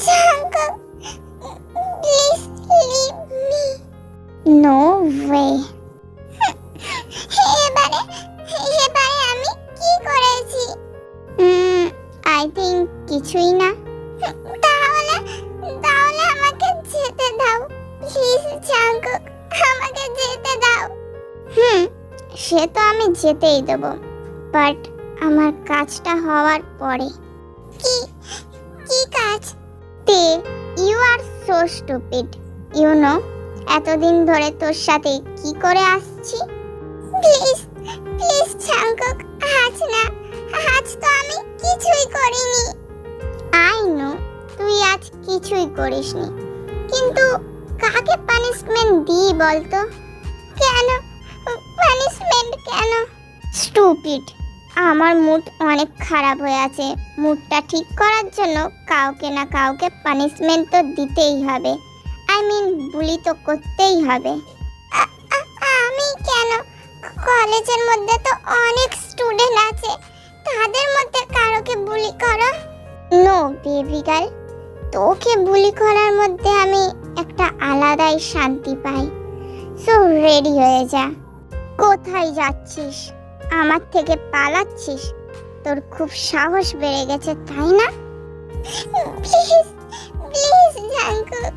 Jungkook, please leave me. No way. এবারে এবারে আমি কি করেছি আই থিঙ্ক কিছুই না তাহলে তাহলে আমাকে যেতে দাও প্লিজ জাঙ্কুক আমাকে যেতে দাও হুম সে তো আমি যেতেই দেব বাট আমার কাজটা হওয়ার পরে। কি? কি কাজ? Tae you are so stupid you know এতদিন ধরে তোর সাথে কি করে আসছি? প্লিজ প্লিজ জাঙ্কুক আজ না আজ তো আমি কিছুই করিনি। আই নো তুই আজ কিছুই করিসনি। কিন্তু কাকে পানিশমেন্ট দিই বলতো? কেন? পানিশমেন্ট কেন? স্টুপিড আমার মুড অনেক খারাপ হয়ে আছে। মুডটা ঠিক করার জন্য কাউকে না কাউকে পানিশমেন্ট তো দিতেই হবে। আই মিন বুলি তো করতেই হবে। আমি কেন? কলেজের মধ্যে তো অনেক স্টুডেন্ট আছে। তাদের মধ্যে কারোকে বুলি করো? নো বেবি গার্ল তোকে বুলি করার মধ্যে আমি একটা আলাদাই শান্তি পাই। সো রেডি হয়ে যা। কোথায় যাচ্ছিস? আমার থেকে পালাচ্ছিস? তোর খুব সাহস বেড়ে গেছে, তাই না? Please please Jungkook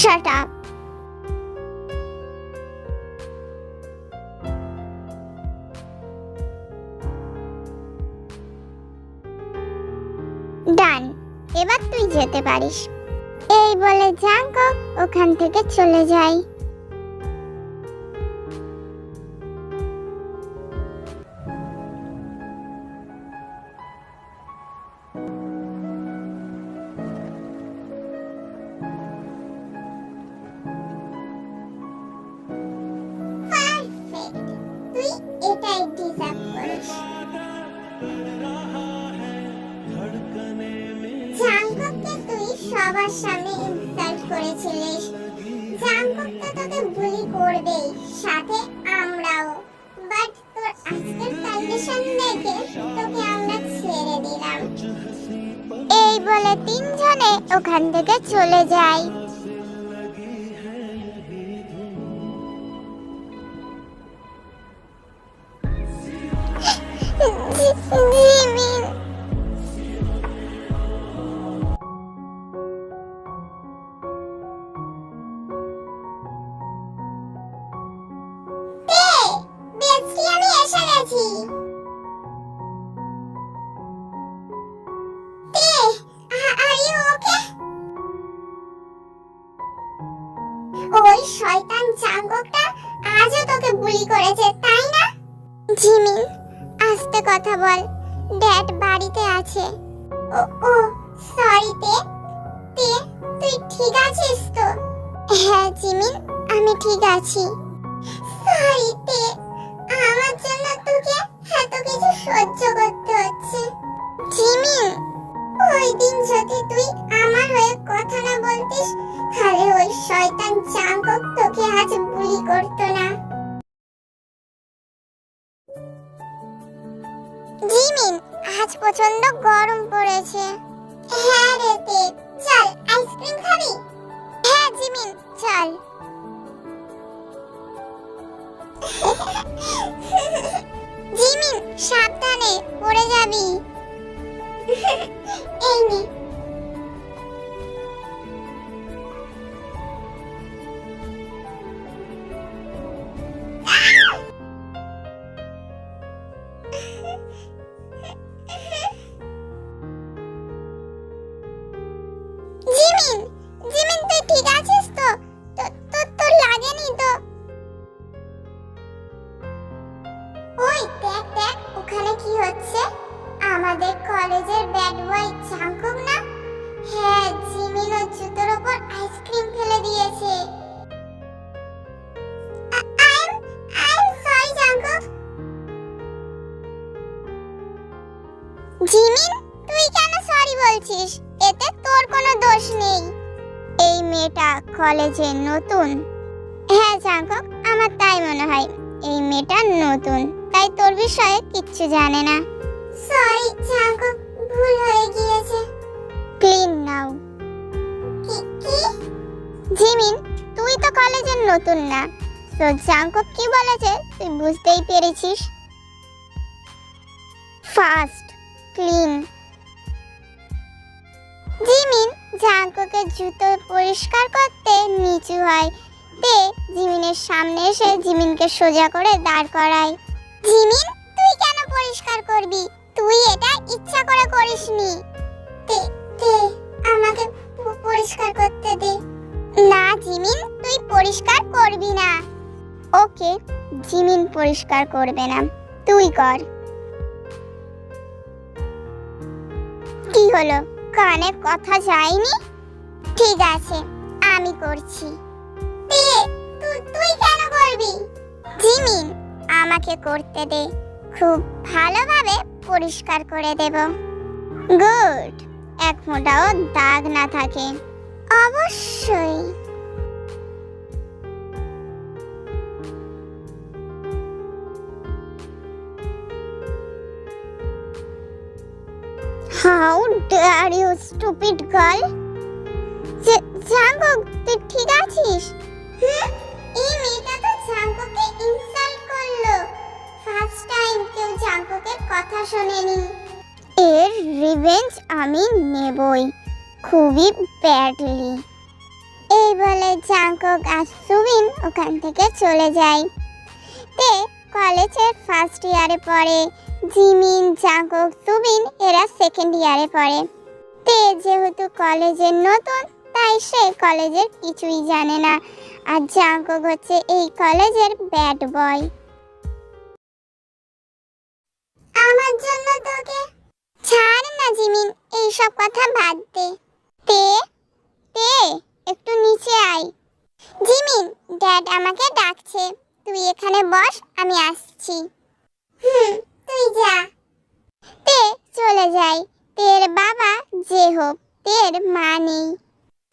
shut up done এবার তুই যেতে পারিস। এই বলে জাঙ্কুক ওখান থেকে চলে যায়। সবার সামনে ইনসাল্ট করেছিলিস জাঙ্কুক তো তোকে বুলি করবেই সাথে আমরাও। বাট তোর আজকের কন্ডিশন দেখে তোকে আমরা ছেড়ে দিলাম। এই বলে তিনজনে ওখান থেকে চলে যায়। ওই শয়তান চাঙ্গকটা আজও তোকে বুলি করেছে, তাই না? জিমিন আস্তে কথা বল। ড্যাড বাড়িতে আছে। ও ও, সরি তে। তে, তুই ঠিক আছিস তো? হ্যাঁ জিমিন আমি ঠিক আছি। সরি তে। এত কিছু সহ্য করতে হচ্ছে। জিমি ওই দিন যদি তুই আমার হয়ে কথা না বলতিস জিমিন, তুই তো কলেজের নতুন না। তো জাঙ্কুক কি বলেছে, তুই বুঝতেই পেরেছিস। ফাস্ট ক্লিন জিমিন জাঙ্কুকের জুতো পরিষ্কার করতে নিচু হয়। তে জিমিনের সামনে এসে জিমিনকে সোজা করে দাঁড় করায়। জিমিন, তুই কেন পরিষ্কার করবি? তুই এটা ইচ্ছা করে করিসনি। তে তে, আমাকে পরিষ্কার করতে দে। না, জিমিন, তুই পরিষ্কার করবি না। ওকে, জিমিন পরিষ্কার করবে না। তুই কর। কি হলো? কানে কথা যায়নি? ঠিক আছে, আমি করছি। তুই কেন করবি? জিমিন, আমাকে করতে দে। খুব ভালোভাবে পরিষ্কার করে দেব। গুড। এক ফোঁটাও দাগ না থাকে। অবশ্যই। How dare you stupid girl Jungkook তুই ঠিক আছিস? এই মেয়েটা তো জাঙ্কুকে ইনসাল্ট করল। ফার্স্ট টাইম কেউ জাঙ্কুকের কথা শোনেনি। এর রিভেঞ্জ আমি নেবই। খুবই ব্যাডলি এই বলে জাঙ্কুক আর সুবিন ওখান থেকে চলে যায়। তে কলেজের ফার্স্ট ইয়ারে পড়ে, জিমিন জাঙ্কুক সুবিন এরা সেকেন্ড ইয়ারে পড়ে। তে যেহেতু কলেজের নতুন, তাই সে কলেজের কিছুই জানে না। আর জাঙ্কুক হচ্ছে এই কলেজের ব্যাড বয় আমার জন্য তোকে ছাড় না, জিমিন, এইসব কথা বাদ দে। তে তে, একটু নিচে আয়। জিমিন ড্যাড আমাকে ডাকছে। তুই এখানে বস, আমি আসছি। হুম, তুই যা। তে, চলে যাই। তের বাবা যে হোক তের মা নেই।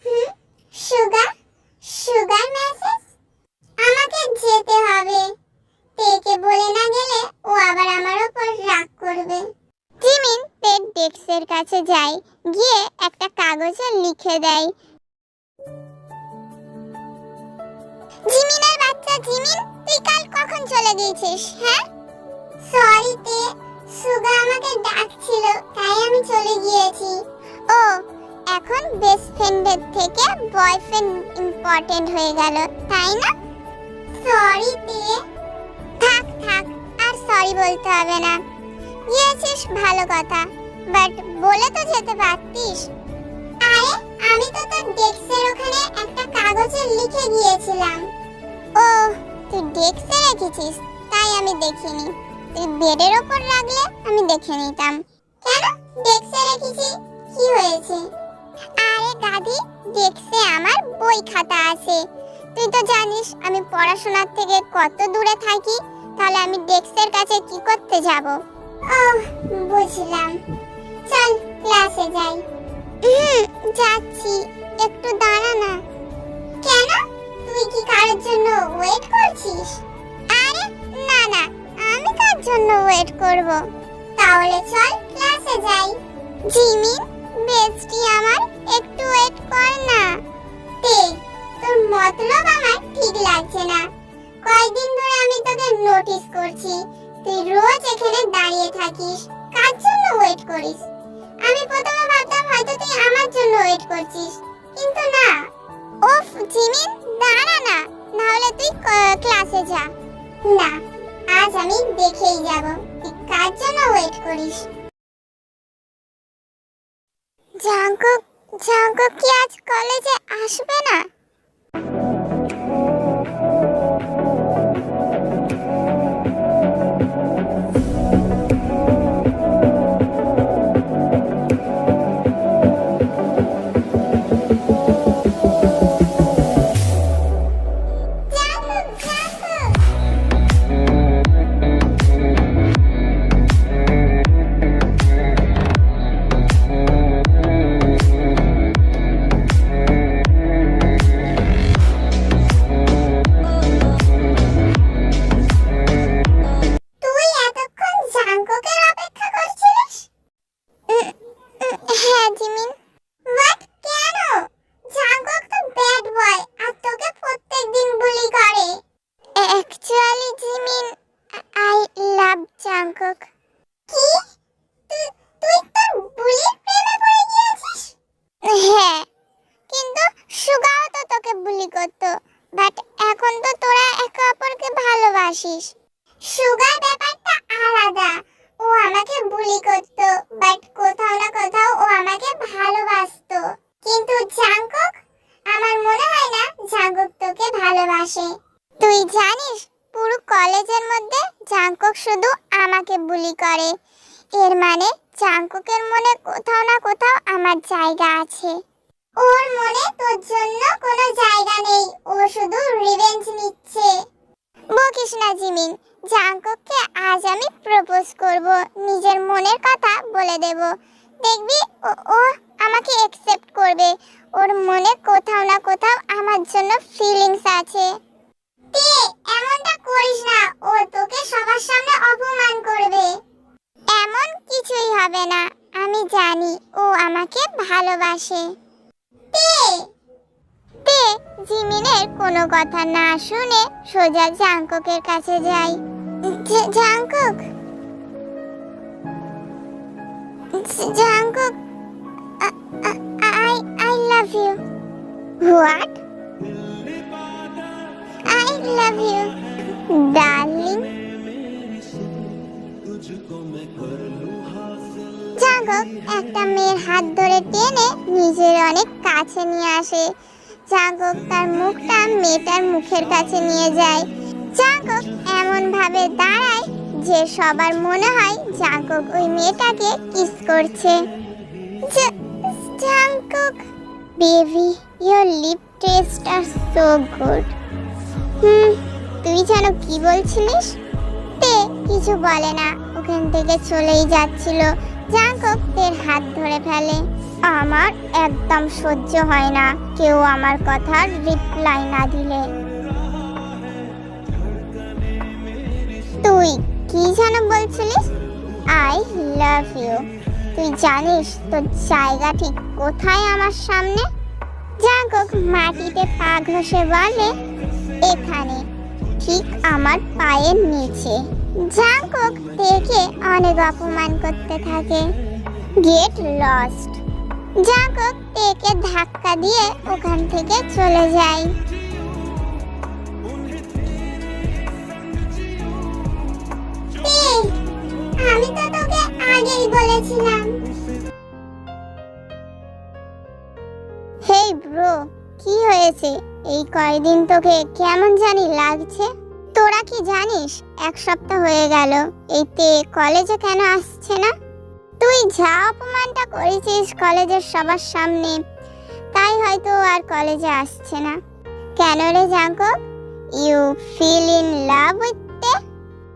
Hmm sugar sugar message? আমাকে যেতে হবে। তেকে বলে না গেলে ও আবার আমার উপর রাগ করবে। জিমিন তের ডেস্কের কাছে যায় গিয়ে একটা কাগজে লিখে দেয় জিমিনের বাচ্চা, জিমিন, তুই কাল কখন চলে গিয়েছিস হ্যাঁ? সরি তে, সুগা আমাকে ডাকছিল, তাই আমি চলে গিয়েছি। ও, এখন বেস্ট ফ্রেন্ডের থেকে বয়ফ্রেন্ড ইম্পর্টেন্ট হয়ে গেল, তাই না? সরি তে। থাক থাক, আর সরি বলতে হবে না। গিয়েছিস? ভালো কথা। বাট বলে তো যেতে পারতিস। আরে, আমি তো তোর ডেস্কের ওখানে একটা কাগজে লিখে গিয়েছিলাম। ও, তুই ডেস্কে রেখেছিস? তাই আমি দেখিনি। তুই বেডের ওপর রাখলে আমি দেখে নিতাম। কেন? ডেস্কে রেখেছি? কি হয়েছে? আরে দাদি, ডেস্কে আমার বই খাতা আছে। তুই তো জানিস, আমি পড়াশোনার থেকে কত দূরে থাকি। তাহলে আমি ডেস্কের কাছে কি করতে যাব? বুঝলাম। চল ক্লাসে যাই। হুম, যাচ্ছি। একটু দাঁড়া না। কেন? তুই কি কারোর জন্য ওয়েট করছিস? আরে, না না, আমি কার জন্য ওয়েট করব? তাহলে চল ক্লাসে যাই। জিমি বেস্টি আমার এখন তো তোরা একে অপরকে ভালোবাসিস। সুগার ব্যাপারটা আলাদা। ও আমাকে বুলি করতো বাট কোথাও না কোথাও ও আমাকে ভালোবাসতো। কিন্তু জাঙ্কক আমার মনে হয় না জাঙ্কক তোকে ভালোবাসে। তুই জানিস, পুরো কলেজের মধ্যে জাঙ্কক শুধু আমাকে বুলি করে। এর মানে জাঙ্কুকের মনে কোথাও না কোথাও আমার জায়গা আছে। ওর মনে তোর জন্য কোনো জায়গা নেই। ও শুধু রিভেঞ্জ নিচ্ছে। বকিস না, জিমিন। জাঙ্কুককে আজ আমি প্রপোজ করব। নিজের মনের কথা বলে দেব। দেখবি, ও আমাকে অ্যাকসেপ্ট করবে। ওর মনে কোথাও না কোথাও আমার জন্য ফিলিংস আছে। তে এমনটা করিস না। ও তোকে সবার সামনে অপমান করবে। এমন কিছুই হবে না। আমি জানি ও আমাকে ভালোবাসে। তে। তে, জিমিনের কোনো কথা না শুনে সোজা জাংকুকের কাছে যাই। জাংকুক। জ- Jungkook I I love you. What? I love you. Darling. Jungkook একটা মেয়ের হাত ধরে টেনে নিজের অনেক কাছে নিয়ে আসে। জাগক তার মুখটা মেয়েটার মুখের কাছে নিয়ে যায়। জাগক এমন ভাবে দাঁড়ায় যে সবার মনে হয় জাগক ওই মেয়েটাকে কিস করছে। জা- Jungkook baby your lip taste are so good hmm, তুই যেন কি বলছিলিস? তে কিছু বলে না, ওখান থেকে চলেই যাচ্ছিল। জাঙ্কক তের হাত ধরে ফেলে। আমার একদম সহ্য হয় না। কেউ আমার কথার রিপ্লাই না দিলে। তুই কি যেন বলছিলিস? আই লাভ ইউ তুই জানিস তোর জায়গা ঠিক কোথায় আমার সামনে? জাঙ্কক মাটিতে পা ঘষে বলে, এখানে, ঠিক আমার পায়ের নিচে। জাঙ্কক দেখে অনেক অপমান করতে থাকে। গেট লস্ট জাঙ্কক তেকে ধাক্কা দিয়ে ওখান থেকে চলে যায়। আমি তোকে আগেই বলেছিলাম। হেই ব্রো, কি হয়েছে? এই কয়দিন তোকে কেমন জানি লাগছে। তোরা কি জানিস, এক সপ্তাহ হয়ে গেল এই তে কলেজে কেন আসছে না? তুই যা অপমানটা করেছিস কলেজের সবার সামনে, তাই হয়তো আর কলেজে আসছে না। কেন রে Jungkook you feel in love with Tae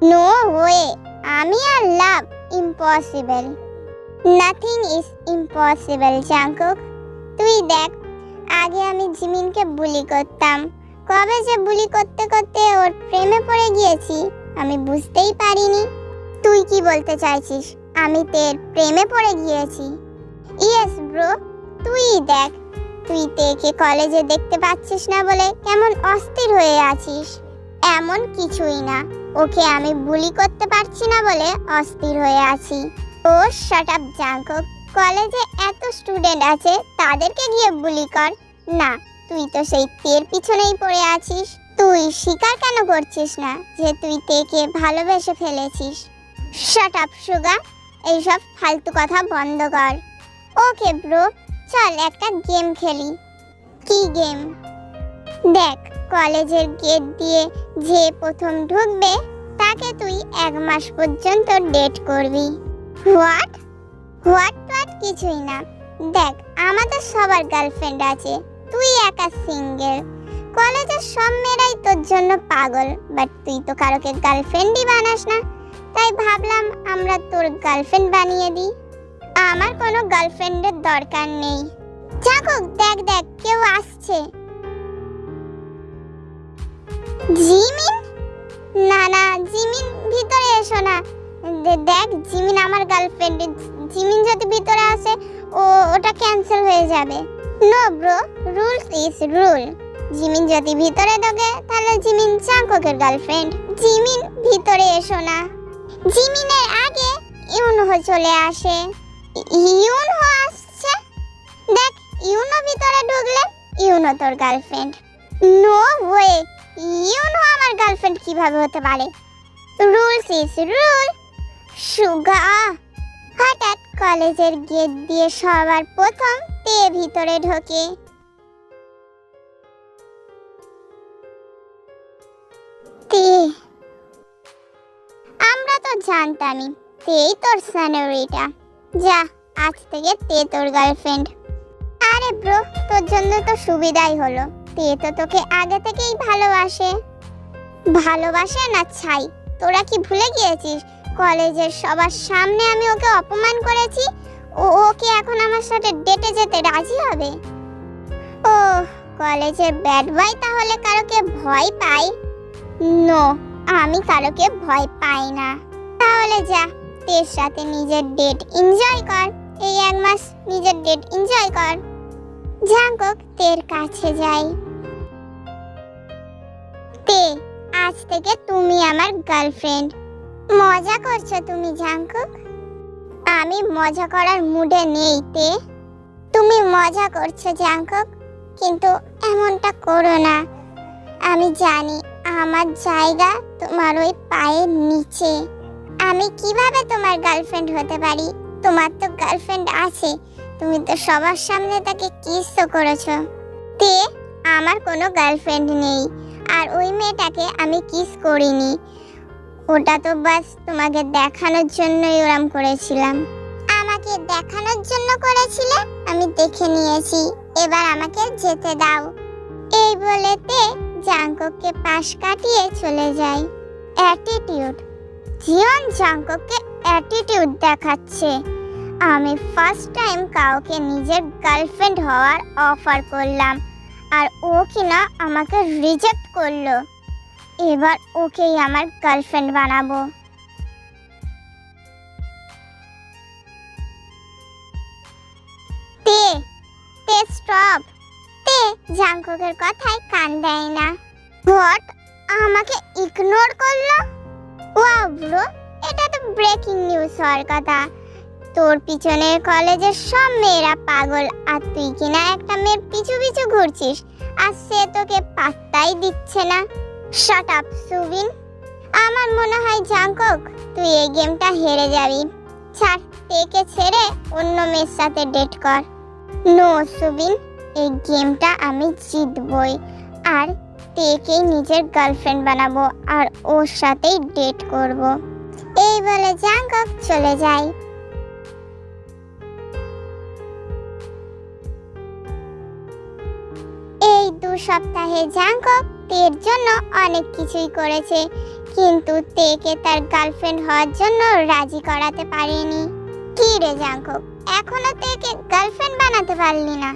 no way আমি আর love impossible nothing is impossible Jungkook তুই দেখ, আগে আমি জিমিনকে বুলি করতাম কবে যে বুলি করতে করতে ওর প্রেমে পড়ে গিয়েছি, আমি বুঝতেই পারিনি। তুই কি বলতে চাইছিস? আমি তের প্রেমে পড়ে গিয়েছি। ইয়েস ব্রো, তুই দেখ, তুই তেকে কলেজে দেখতে পাচ্ছিস না বলে কেমন অস্থির হয়ে আছিস। এমন কিছুই না, ওকে আমি বুলি করতে পারছি না বলে অস্থির হয়ে আছি। ও শাট আপ জাঙ্কক, কলেজে এত স্টুডেন্ট আছে, তাদেরকে গিয়ে বুলি কর। না তুই তো সেই তের পিছনেই পড়ে আছিস। তুই স্বীকার কেন করছিস না যে তুই তেকে ভালোবেসে ফেলেছিস? শাট আপ সুগা এইসব ফালতু কথা বন্ধ কর। ওকে ব্রো চল একটা গেম খেলি। কি গেম? দেখ, কলেজের গেট দিয়ে যে প্রথম ঢুকবে, তাকে তুই এক মাস পর্যন্ত ডেট করবি। হোয়াট হোয়াট টোয়াট কিছুই না। দেখ, আমাদের সবার গার্লফ্রেন্ড আছে। তুই একা সিঙ্গেল কলেজের সব মেয়েরাই তোর জন্য পাগল বাট তুই তো কারোকে গার্লফ্রেন্ডই বানাস না। তাই ভাবলাম আমরা তোর গার্লফ্রেন্ড বানিয়ে দিই। আমার কোনো গার্লফ্রেন্ডের দরকার নেই। জাগো দেখ দেখ, কেউ আসছে। জিমিন? না না, জিমিন ভিতরে এসো না। দেখ, জিমিন আমার গার্লফ্রেন্ড জিমিন যদি ভিতরে আসে, ও, ওটা ক্যান্সেল হয়ে যাবে। No bro rules is rule Jimin যদি ভিতরে ঢোকে তাহলে জিমিন চাঙ্ককের গার্লফ্রেন্ড জিমিন ভিতরে এসো না জিমিনের আগে ইউনহো চলে আসে ইউনহো আসছে দেখ ইউনো ভিতরে ঢুকলে ইউনো তোর girlfriend no way you know আমার গার্লফ্রেন্ড কীভাবে হতে পারে রুলস ইজ রুল সুগা হঠাৎ কলেজের গেট দিয়ে সবার প্রথম তে ভিতরে ঢোকে। আমরা তো জানতামই তেই তোর সানোরিটা যা, আজ থেকে তে তোর গার্লফ্রেন্ড। আরে ব্রো, তোর জন্য তো সুবিধাই হলো। তে তো তোকে আগে থেকেই ভালোবাসে। ভালোবাসে না ছাই? তোরা কি ভুলে গিয়েছিস? কলেজের সবার সামনে আমি ওকে অপমান করেছি? ও, ওকে এখন আমার সাথে ডেটে যেতে রাজি হবে? ও কলেজের ব্যাড বয় তাহলে কারোকে ভয় পাই? নো আমি কারোকে ভয় পাই না। তাহলে যা, তের সাথে নিজের ডেট এনজয় কর। এই এক মাস নিজের ডেট এনজয় কর। জাঙ্কক তের কাছে যাই। তে, আজ থেকে তুমি আমার গার্লফ্রেন্ড মজা করছ তুমি জাঙ্কুক আমি মজা করার মুডে নেই, তে। তুমি মজা করছ জাঙ্কুক কিন্তু এমনটা করো না। আমি জানি আমার জায়গা তোমার ওই পায়ের নিচে। আমি কীভাবে তোমার গার্লফ্রেন্ড হতে পারি? তোমার তো গার্লফ্রেন্ড আছে, তুমি তো সবার সামনে তাকে কিস তো করেছ। তে, আমার কোনো গার্লফ্রেন্ড নেই, আর ওই মেয়েটাকে আমি কিস করিনি। ওটা তো বাস তোমাকে দেখানোর জন্যই ওরম করেছিলাম। আমাকে দেখানোর জন্য করেছিলে? আমি দেখে নিয়েছি। এবার আমাকে যেতে দাও। এই বলেতে জাঙ্কককে পাশ কাটিয়ে চলে যায়। অ্যাটিটিউড জিয়ন জাঙ্কককে অ্যাটিটিউড দেখাচ্ছে। আমি ফার্স্ট টাইম কাউকে নিজের গার্লফ্রেন্ড হওয়ার অফার করলাম। আর ও কিনা আমাকে রিজেক্ট করল। এবার ওকেই আমার গার্লফ্রেন্ড বানাবো। তে তে স্টপ তে জাঙ্কুকের কথায় কান দেয় না। হোয়াট আমাকে ইগনোর করল। ওয়াও ব্রো, এটা তো ব্রেকিং নিউজ হওয়ার কথা। তোর পিছনে কলেজের সব মেয়েরা পাগল, আর তুই কিনা একটা মেয়ের পিছু পিছু ঘুরছিস, আর সে তোকে পাত্তাই দিচ্ছে না। শাট আপ সুবিন আমার মনে হয় জাঙ্কক তুই এই গেমটা হেরে যাবি। ছাড় তেকে ছেড়ে অন্য মেয়ের সাথে ডেট কর। নো সুবিন এই গেমটা আমি জিতবই। আর তেকেই নিজের গার্লফ্রেন্ড বানাবো, আর ওর সাথেই ডেট করব। এই বলে জাঙ্কক চলে যায়। এই দু সপ্তাহে জাঙ্কক তের জন্য অনেক কিছুই করেছে। কিন্তু তেকে তার গার্লফ্রেন্ড হওয়ার জন্য রাজি করাতে পারেনি। কি রে জাঙ্কক, এখনও তেকে গার্লফ্রেন্ড বানাতে পারলি না।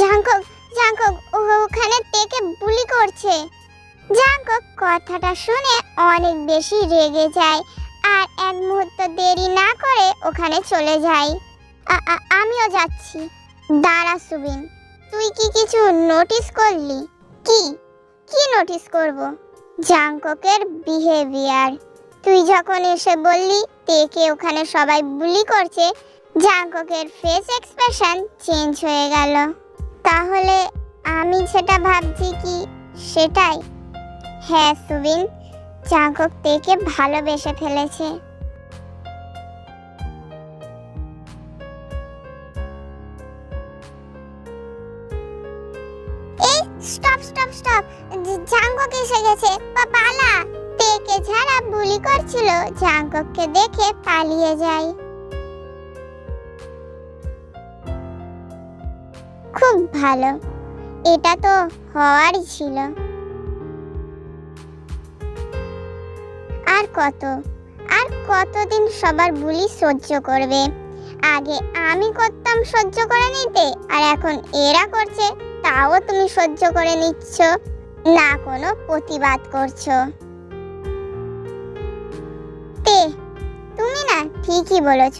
জাঙ্কক জাঙ্কক ওখানে তেকে বুলি করছে। জাঙ্কক, কথাটা শুনে অনেক বেশি রেগে যায় আর এক মুহূর্ত দেরি না করে ওখানে চলে যায়। আমিও যাচ্ছি। দাঁড়া সুবিন। তুই কি কিছু নোটিস করলি? কি? কি নোটিস করব? জাংককের বিহেভিয়ার তুই যখন এসে বললি তেকে ওখানে সবাই বুলি করছে, জাংককের ফেস এক্সপ্রেশন চেঞ্জ হয়ে গেল। তাহলে আমি যেটা ভাবছি কি? সেটাই। হ্যাঁ সুবিন, জাংকক তেকে ভালোবেসে ফেলেছে। গেছে। পালা তেকে ছাড়া বুলি করছিল জাঙ্গককে দেখে পালিয়ে যায়। খুব ভালো, এটা তো হওয়ারই ছিল। আর কত, আর কতদিন সবার বুলি সহ্য করবে? আগে আমি করতাম সহ্য করে নিতে, আর এখন এরা করছে, তাও তুমি সহ্য করে নিচ্ছ। না কোনো প্রতিবাদ করছ। তে, তুমি না ঠিকই বলেছ,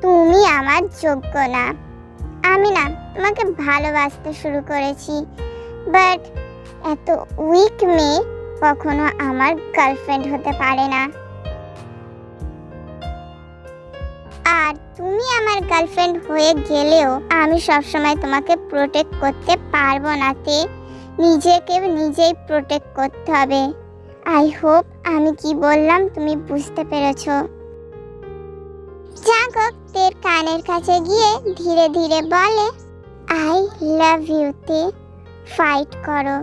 তুমি আমার যোগ্য না। আমি না তোমাকে ভালোবাসতে শুরু করেছি বাট এত উইক মেয়ে কখনো আমার গার্লফ্রেন্ড হতে পারে না। আর তুমি আমার গার্লফ্রেন্ড হয়ে গেলেও আমি সবসময় তোমাকে প্রোটেক্ট করতে পারব না, তে। নিজেকে নিজেই প্রোটেক্ট করতে হবে। আই হোপ আমি কি বললাম তুমি বুঝতে পেরেছ। জাগক তের কানের কাছে গিয়ে ধীরে ধীরে বলে I love you Tae. Fight করো।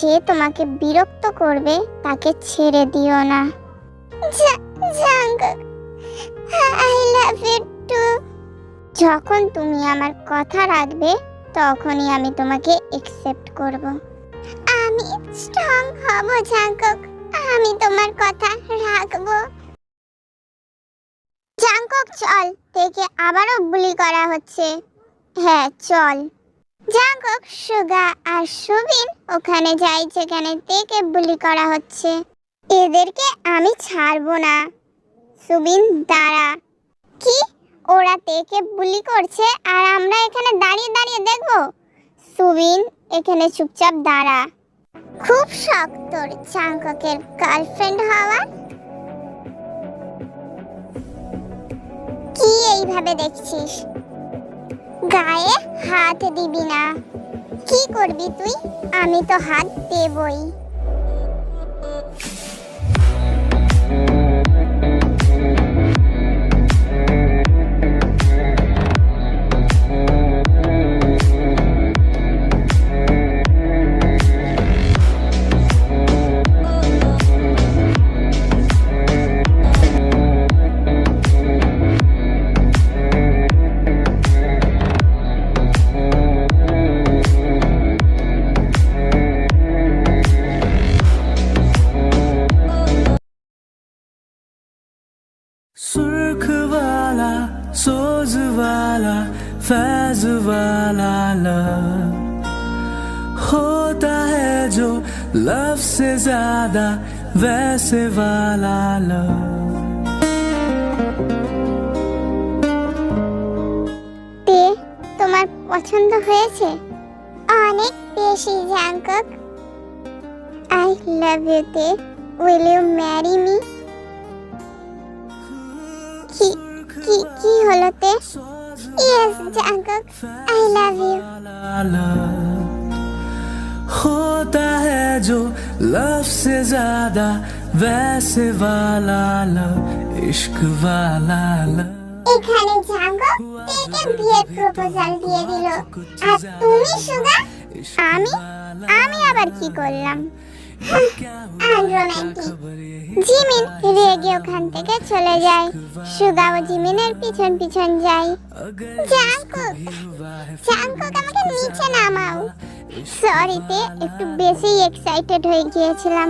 যে তোমাকে বিরক্ত করবে, তাকে ছেড়ে দিও না। আই লাভ ইউ টু যখন তুমি আমার কথা রাখবে, তখনই আমি তোমাকে একসেপ্ট করব। আমি স্ট্রং হব জাঙ্গক আমি তোমার কথা রাখব। জাঙ্কক, চল থেকে আবারও বুলি করা হচ্ছে। হ্যাঁ চল। জাঙ্কক, সুগা আর সুবিন ওখানে যাই, যেখানে তেকে বুলি করা হচ্ছে। এদেরকে আমি ছাড়বো না। সুবিন, দাঁড়া। কি? ওরা তেকে বুলি করছে আর আমরা এখানে দাঁড়িয়ে দাঁড়িয়ে দেখব? সুবিন, এখানে চুপচাপ দাঁড়া। খুব শখ তোর চাঙ্ককের গার্লফ্রেন্ড হওয়ার। কি এইভাবে দেখছিস? গায়ে হাত দিবি না। কি করবি তুই? আমি তো হাত দেবই। सोज वाला फैज वाला लव होता है जो लव से ज्यादा वैसे वाला लव তে তোমার পছন্দ হয়েছে অনেক বেশি জাঙ্কক আই লাভ ইউ তে উইল ইউ ম্যারি মি কি কি কি হলো তে yes Jungkook I love you वाला love होता है जो लव से ज्यादा वैसे वाला लव इश्क वाला लव এখানে জাঙ্কক তেকে বিয়ের প্রপোজাল দিয়ে দিল আর তুমি সুগা আমি আমি আবার কি করলাম আনরোম্যান্টিক জিমিন রেগে ওখান থেকে চলে যায় সুগা ও জিমিনের পিছন পিছন যায় জাঙ্কুক জাঙ্কুক আমাকে নিচে নামাও সরিতে একটু বেশি এক্সাইটেড হয়ে গিয়েছিলাম।